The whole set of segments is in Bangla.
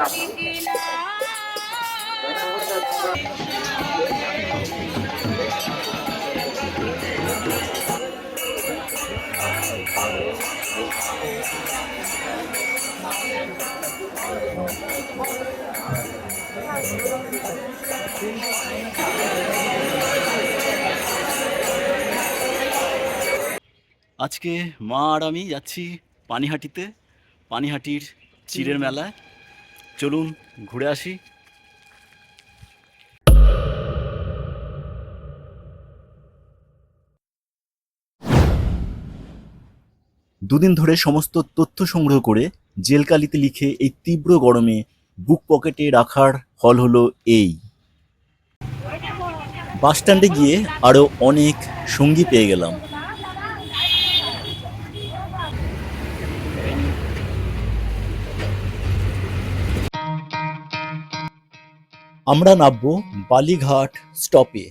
আজকে মা আর আমি যাচ্ছি পানিহাটিতে। পানিহাটির চিড়ের মেলায়। চলুন ঘুরে আসি। দুদিন ধরে সমস্ত তথ্য সংগ্রহ করে জেলকালিতে লিখে এই তীব্র গরমে বুক পকেটে রাখার ফল হলো এই। বাস স্ট্যান্ডে গিয়ে আরও অনেক সঙ্গী পেয়ে গেলাম। আমরা নামবো বালিঘাট স্টপে।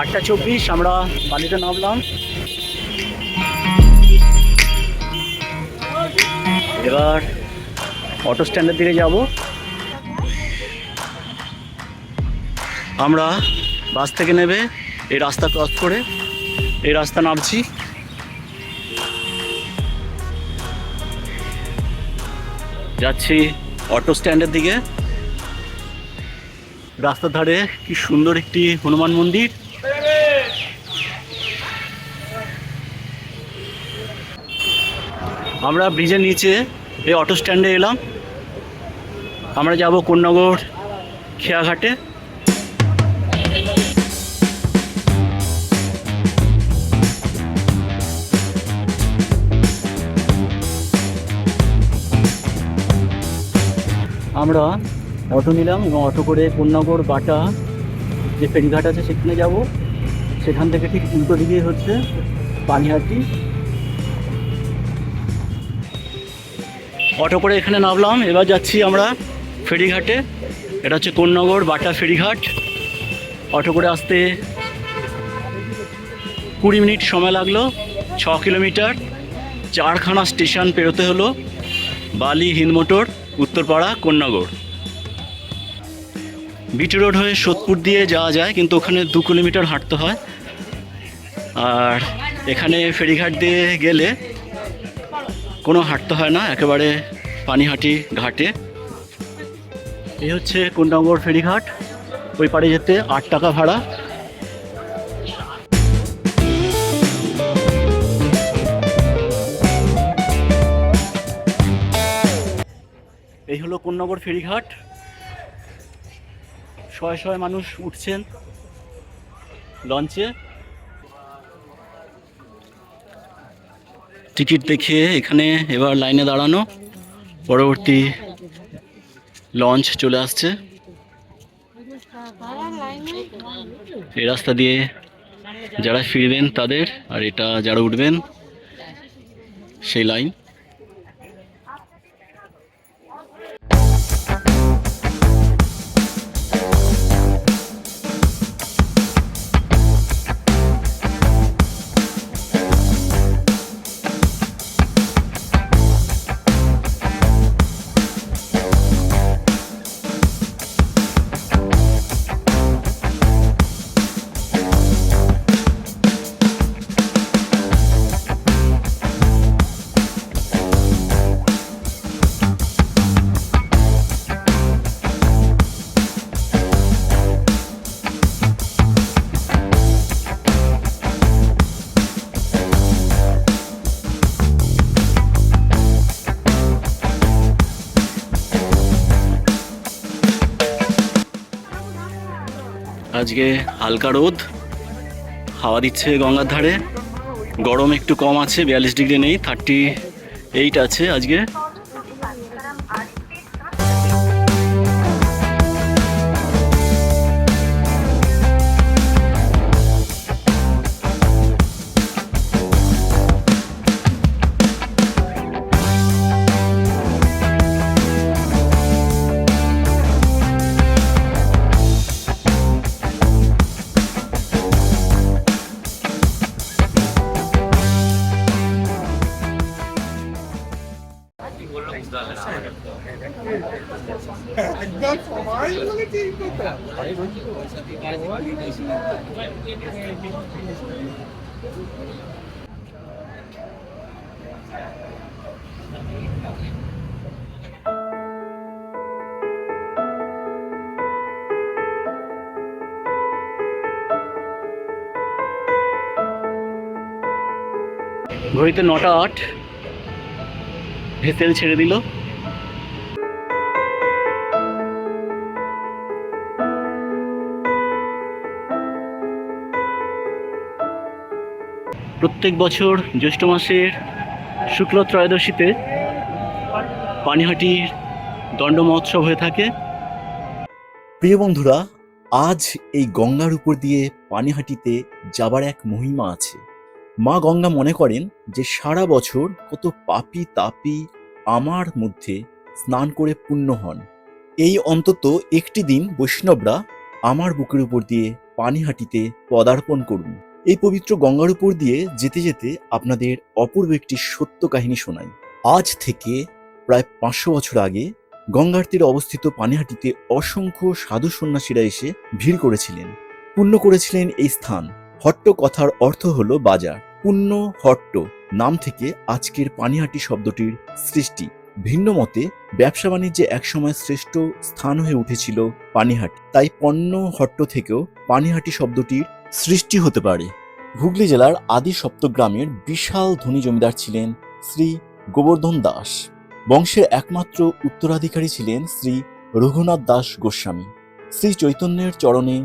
আটটা চব্বিশ আমরা বালিতে নামলাম। এবার অটো স্ট্যান্ডের দিকে যাব। আমরা বাস থেকে নেবে, এই রাস্তা ক্রস করে, এই রাস্তা নামছি। যাচ্ছি অটো স্ট্যান্ডের দিকে। রাস্তার ধারে কি সুন্দর একটি হনুমান মন্দির। আমরা ব্রিজের নিচে এই অটো স্ট্যান্ডে এলাম। আমরা যাব কোন্নগর খেয়াঘাটে। আমরা অটো নিলাম এবং অটো করে কোন্নগর বাটা যে ফেরিঘাট আছে সেখানে যাব। সেখান থেকে ঠিক উল্টো দিকে হচ্ছে পানিহাটি। অটো করে এখানে নামলাম। এবার যাচ্ছি আমরা ফেরিঘাটে। এটা হচ্ছে কোন্নগর বাটা ফেরিঘাট। অটো করে আসতে কুড়ি মিনিট সময় লাগল, ছ কিলোমিটার। চারখানা স্টেশন পেরোতে হলো, বালি হিন্দমোটর উত্তরপাড়া, কোন্নগর। বিটি রোড হয়ে সোদপুর দিয়ে যাওয়া যায়, কিন্তু ওখানে দু কিলোমিটার হাঁটতে হয়। আর এখানে ফেরিঘাট দিয়ে গেলে কোনো হাঁটতে হয় না, একেবারে পানিহাটি ঘাটে। এই হচ্ছে কোন্ডাঙ্গর ফেরিঘাট, ওই পাড়ে যেতে আট টাকা ভাড়া। এই হলো কোন্নগর ফেরিঘাট। শয়ে শয়ে মানুষ উঠছেন লঞ্চে। টিকিট দেখিয়ে এখানে এবার লাইনে দাঁড়ানো। পরবর্তী লঞ্চ চলে আসছে। এই রাস্তা দিয়ে যারা ফিরবেন তাদের, আর এটা যারা উঠবেন, সেই লাইন। আজকে হালকা রোদ, হাওয়া দিচ্ছে গঙ্গার ধারে, গরম একটু কম আছে, বিয়াল্লিশ ডিগ্রি নেই থার্টি এইট আছে আজকে। ঘড়িতে নটা আট। ভেসেল ছেড়ে দিল। প্রত্যেক বছর জ্যৈষ্ঠ মাসের শুক্ল ত্রয়োদশীতে পানিহাটির দণ্ড মহোৎসব হয়ে থাকে। প্রিয় বন্ধুরা, আজ এই গঙ্গার উপর দিয়ে পানিহাটিতে যাবার এক মহিমা আছে। মা গঙ্গা মনে করেন যে সারা বছর কত পাপি তাপি আমার মধ্যে স্নান করে পুণ্য হন। এই অন্তত একটি দিন বৈষ্ণবরা আমার বুকের উপর দিয়ে পানিহাটিতে পদার্পণ করুন। এই পবিত্র গঙ্গার উপর দিয়ে যেতে যেতে আপনাদের অপূর্ব একটি সত্য কাহিনী শোনাই। আজ থেকে প্রায় পাঁচশো বছর আগে গঙ্গার তীরে অবস্থিত পানিহাটিতে অসংখ্য সাধু সন্ন্যাসীরা এসে ভিড় করেছিলেন। পুণ্য করেছিলেন এই স্থান। হট্ট কথার অর্থ হলো বাজার। পুণ্য হট্ট নাম থেকে আজকের পানিহাটি শব্দটির সৃষ্টি। ভিন্ন মতে, ব্যবসা বাণিজ্যে একসময় শ্রেষ্ঠ স্থান হয়ে উঠেছিল পানিহাটি। তাই পণ্য হট্ট থেকেও পানিহাটি শব্দটির সৃষ্টি হতে পারে। হুগলি জেলার আদি সপ্তগ্রামের বিশাল ধনী জমিদার ছিলেন শ্রী গোবর্ধন দাস। বংশের একমাত্র উত্তরাধিকারী ছিলেন শ্রী রঘুনাথ দাস গোস্বামী। শ্রী চৈতন্যের চরণে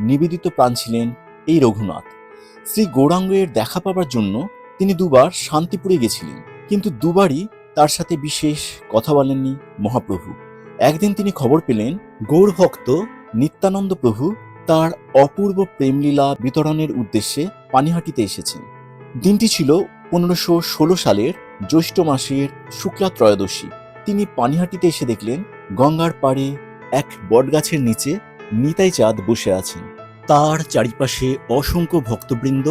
নিবেদিত প্রাণ ছিলেন এই রঘুনাথ। শ্রী গৌরাঙ্গের দেখা পাবার জন্য তিনি দুবার শান্তিপুরে গেছিলেন। কিন্তু দুবারই তার সাথে বিশেষ কথা বলেননি মহাপ্রভু। একদিন তিনি খবর পেলেন গৌরভক্ত নিত্যানন্দ প্রভু তার অপূর্ব প্রেমলীলা বিতরণের উদ্দেশ্যে পানিহাটিতে এসেছেন। দিনটি ছিল পনেরোশো ষোলো সালের জ্যৈষ্ঠ মাসের শুক্লা ত্রয়োদশী। তিনি পানিহাটিতে এসে দেখলেন, গঙ্গার পাড়ে এক বটগাছের নিচে নিতাই চাঁদ বসে আছেন। তার চারিপাশে অসংখ্য ভক্তবৃন্দ,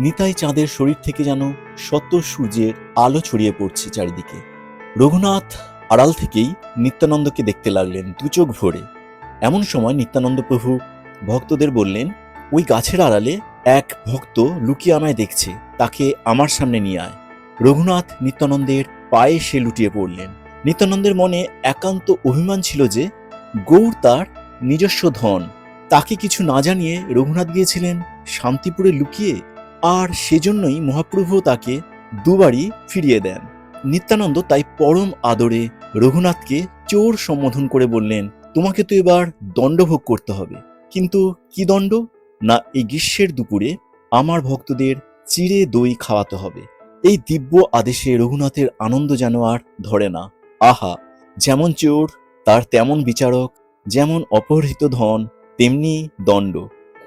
নিতাই চাঁদের শরীর থেকে যেন শত সূর্যের আলো ছড়িয়ে পড়ছে চারিদিকে। রঘুনাথ আড়াল থেকেই নিত্যানন্দকে দেখতে লাগলেন দু চোখ ভরে। এমন সময় নিত্যানন্দ প্রভু ভক্তদের বললেন, ওই গাছের আড়ালে এক ভক্ত লুকিয়ে আমায় দেখছে, তাকে আমার সামনে নিয়ে আয়। রঘুনাথ নিত্যানন্দের পায়ে সে লুটিয়ে পড়লেন। নিত্যানন্দের মনে একান্ত অভিমান ছিল যে গৌর তার নিজস্ব ধন তাকে কিছু না জানিয়ে রঘুনাথ গিয়েছিলেন শান্তিপুরে লুকিয়ে, আর সেজন্যই মহাপ্রভু তাকে দুবারই ফিরিয়ে দেন। নিত্যানন্দ তাই পরম আদরে রঘুনাথকে চোর সম্বোধন করে বললেন, তোমাকে তো এবার দণ্ডভোগ করতে হবে। কিন্তু কি দণ্ড? না, এই গ্রীষ্মের দুপুরে আমার ভক্তদের চিড়ে দই খাওয়াতে হবে। এই দিব্য আদেশে রঘুনাথের আনন্দ যেন আর ধরে না। আহা, যেমন চোর, তার তেমন বিচারক, যেমন অপহৃত ধন তেমনি দণ্ড।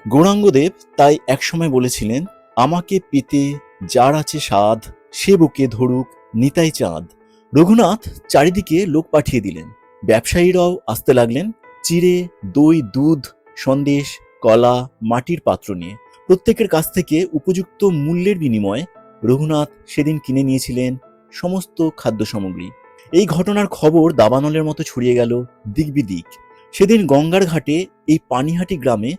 গৌরাঙ্গদেব তাই একসময় বলেছিলেন, আমাকে পেতে যার আছে সাধ, সে বুকে ধরুক নিতাই চাঁদ। রঘুনাথ চারিদিকে লোক পাঠিয়ে দিলেন। ব্যবসায়ীরাও আসতে লাগলেন, চিড়ে, দই, দুধ, সন্দেশ, কলা, মাটির পাত্র নিয়ে। প্রত্যেকের কাছ থেকে উপযুক্ত মূল্যের বিনিময়ে রঘুনাথ সেদিন কিনে নিয়েছিলেন সমস্ত খাদ্য সামগ্রী এই ঘটনার খবর দাবানলের মতো ছড়িয়ে গেল দিকবিদিক সেদিন গঙ্গার ঘাটে এই পানিহাটি গ্রামে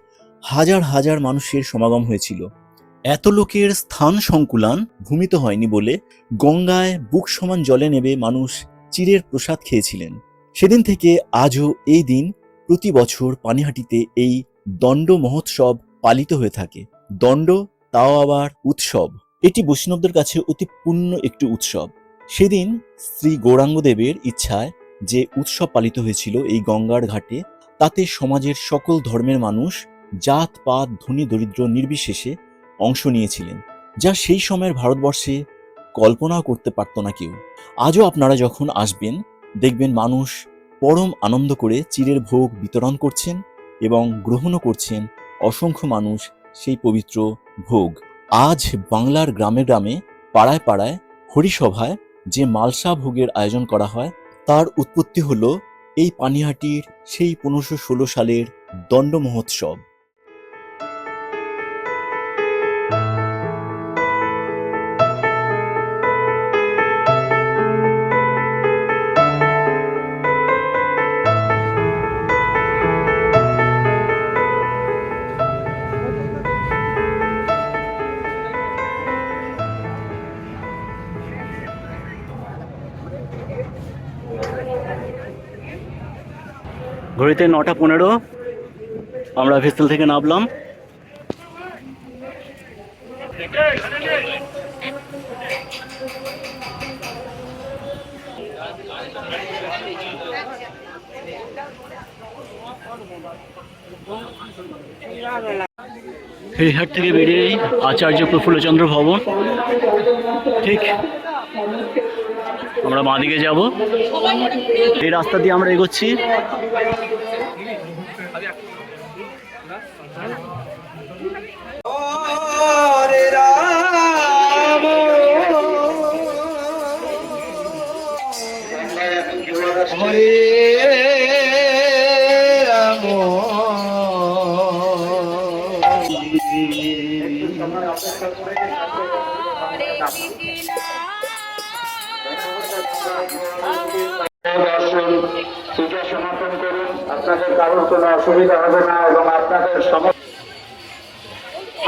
হাজার হাজার মানুষের সমাগম হয়েছিল। এত লোকের স্থান সংকুলান ভূমিত হয়নি বলে গঙ্গায় বুক সমান জলে নেবে মানুষ চিরের প্রসাদ খেয়েছিলেন। সেদিন থেকে আজও এই দিন প্রতি বছর পানিহাটিতে এই দণ্ড মহোৎসব পালিত হয়ে থাকে। দণ্ড, তাও আবার উৎসব। এটি বৈষ্ণবদের কাছে অতি পূর্ণ একটি উৎসব। সেদিন শ্রী গৌরাঙ্গদেবের ইচ্ছায় যে উৎসব পালিত হয়েছিল এই গঙ্গার ঘাটে, তাতে সমাজের সকল ধর্মের মানুষ জাত, পাত, ধনী, দরিদ্র, নির্বিশেষে অংশ নিয়েছিলেন, যা সেই সময়ের ভারতবর্ষে কল্পনাও করতে পারত না কেউ। আজও আপনারা যখন আসবেন, দেখবেন মানুষ পরম আনন্দ করে চিরের ভোগ বিতরণ করছেন এবং গ্রহণও করছেন অসংখ্য মানুষ সেই পবিত্র ভোগ। আজ বাংলার গ্রামে গ্রামে, পাড়ায় পাড়ায়, হরিসভায় যে মালসা ভোগের আয়োজন করা হয় তার উৎপত্তি হল এই পানিহাটির সেই পনেরোশো সালের দণ্ড মহোৎসব ঘড়িতে নটা পনেরো। আমরা ভেস্তেল থেকে নামলাম। ফেরিঘাট থেকে বেরিয়েই আচার্য প্রফুল্লচন্দ্র ভবন। ঠিক আমরা বাঁদিকে যাব। এই রাস্তা দিয়ে আমরা এগোচ্ছি।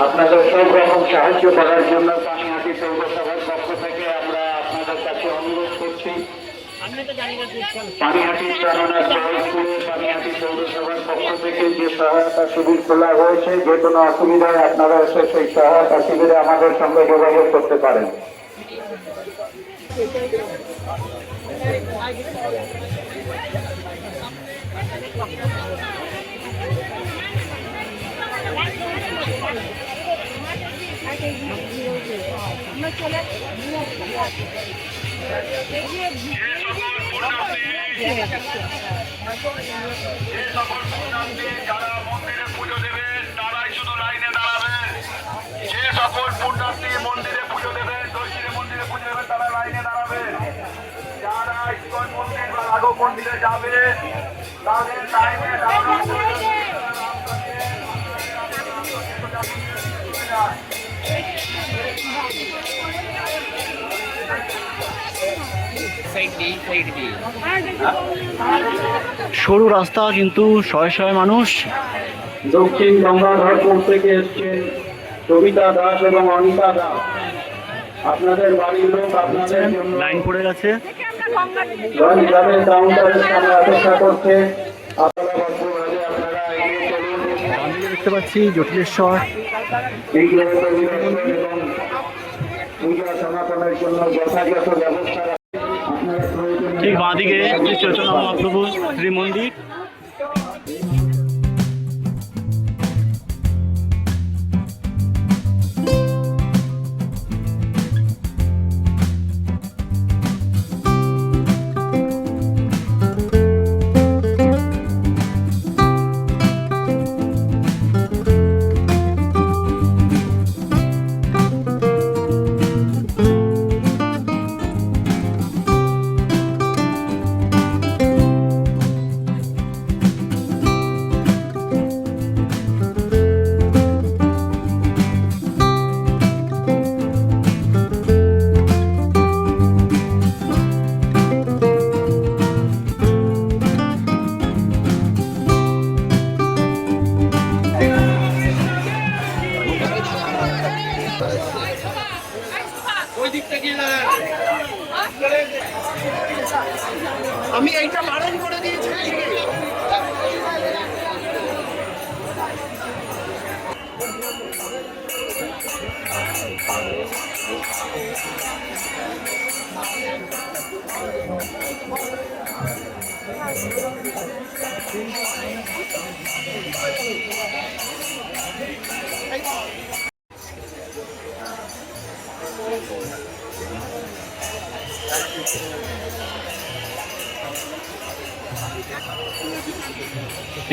আপনাদের সব রকম সাহায্য করার জন্য অনুরোধ করছি পানিহাটি প্রাণনাথ জয়পুরে পানিহাটি পৌরসভার পক্ষ থেকে যে সহায়তা শিবির খোলা হয়েছে যে কোনো অসুবিধায় আপনারা এসে সেই সহায়তা শিবিরে আমাদের সঙ্গে যোগাযোগ করতে পারেন। যারা মন্দিরে পুজো দেবেন তারাই শুধু লাইনে দাঁড়াবেন যে সকল পুণ্যার্থী মন্দিরে পুজো দেবেন মন্দিরে পুজো দেবেন তারা লাইনে দাঁড়াবেন যারা ইস্কন মন্দির বা রাঘব মন্দিরে যাবে তাদের লাইনে দাঁড়ানো সরু রাস্তা কিন্তু শয়ে শয়ে মানুষ। দক্ষিণ গঙ্গাধরপুর থেকে এসছেন সবিতা দাস এবং অনিতা দাস। আপনাদের বাড়ির লোক আপনাদের লাইন পড়ে গেছে। কাউন্টারের সামনে অপেক্ষা করছে। আপনারা ভদ্রভাবে আপনারা এগিয়ে চলুন। বাঁদিকে দেখতে পাচ্ছি জটিলেশ্বর। পূজা জন্য যথাযথ ব্যবস্থা ঠিক বাঁদিকে শ্রী চৈতন্য মহাপ্রভু শ্রী মন্দির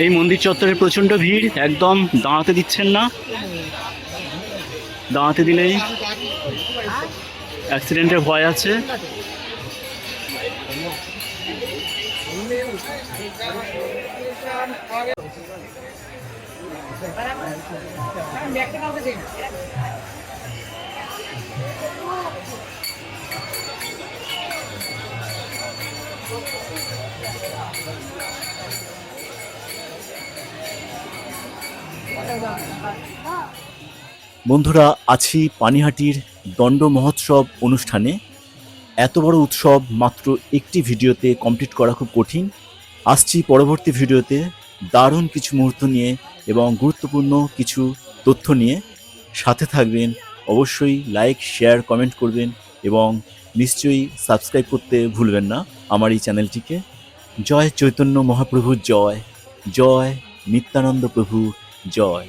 এই মন্দির চত্বরে প্রচণ্ড ভিড় একদম দাঁড়াতে দিচ্ছেন না। দাঁড়াতে দিলেই অ্যাক্সিডেন্টের ভয় আছে। বন্ধুরা, আছি পানিহাটির দণ্ড মহোৎসব অনুষ্ঠানে। এত বড় উৎসব মাত্র একটি ভিডিওতে কমপ্লিট করা খুব কঠিন। আসছি পরবর্তী ভিডিওতে দারুণ কিছু মুহূর্ত নিয়ে এবং গুরুত্বপূর্ণ কিছু তথ্য নিয়ে। সাথে থাকবেন, অবশ্যই লাইক শেয়ার কমেন্ট করবেন এবং নিশ্চয়ই সাবস্ক্রাইব করতে ভুলবেন না আমার এই চ্যানেলটিকে। জয় চৈতন্য মহাপ্রভুর জয়। জয় নিত্যানন্দ প্রভু, জয়।